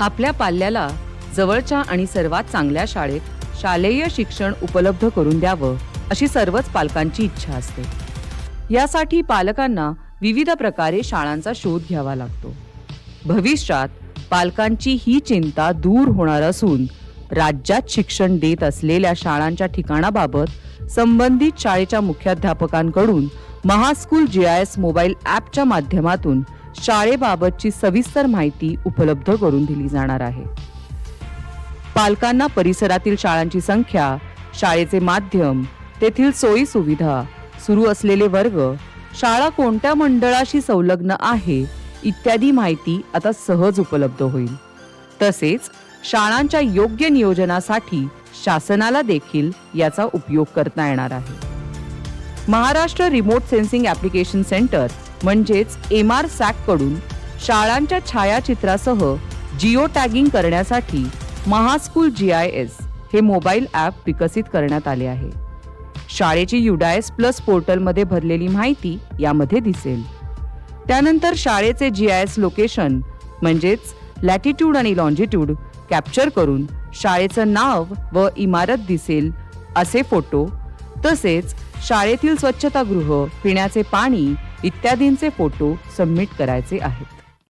आपल्या पाल्याला जवळच्या आणि सर्वात चांगल्या शाळेत शालेय शिक्षण उपलब्ध करून द्यावं अशी सर्वच पालकांची इच्छा असते. यासाठी पालकांना विविध प्रकारे शाळांचा शोध घ्यावा लागतो. भविष्यात पालकांची ही चिंता दूर होणार असून राज्यात शिक्षण देत असलेल्या शाळांच्या ठिकाणाबाबत संबंधित शाळेच्या मुख्याध्यापकांकडून Mahaschool G I S mobile ॲपच्या माध्यमातून शाळेबाबतची सविस्तर माहिती उपलब्ध करून दिली जाणार आहे. पालकांना परिसरातील शाळांची संख्या शाळेचे माध्यम तेथील सोयी सुविधा सुरू असलेले वर्ग शाळा कोणत्या मंडळाशी संलग्न आहे इत्यादी माहिती आता सहज उपलब्ध होईल. तसेच शाळांच्या योग्य नियोजनासाठी शासनाला देखील याचा उपयोग करता येणार आहे. Maharashtra remote sensing application centre म्हणजेच एम आर सॅककडून शाळांच्या छायाचित्रासह जिओ टॅगिंग करण्यासाठी महास्कूल जी आय एस हे मोबाईल ॲप विकसित करण्यात आले आहे. शाळेची युडायस प्लस पोर्टलमध्ये भरलेली माहिती यामध्ये दिसेल. त्यानंतर शाळेचे जी आय एस लोकेशन म्हणजेच लॅटिट्यूड आणि लॉन्जिट्यूड कॅप्चर करून शाळेचं नाव व इमारत दिसेल असे फोटो तसेच शाळेतील स्वच्छतागृह पिण्याचे पाणी इत्यादींचे फोटो सबमिट करायचे आहेत.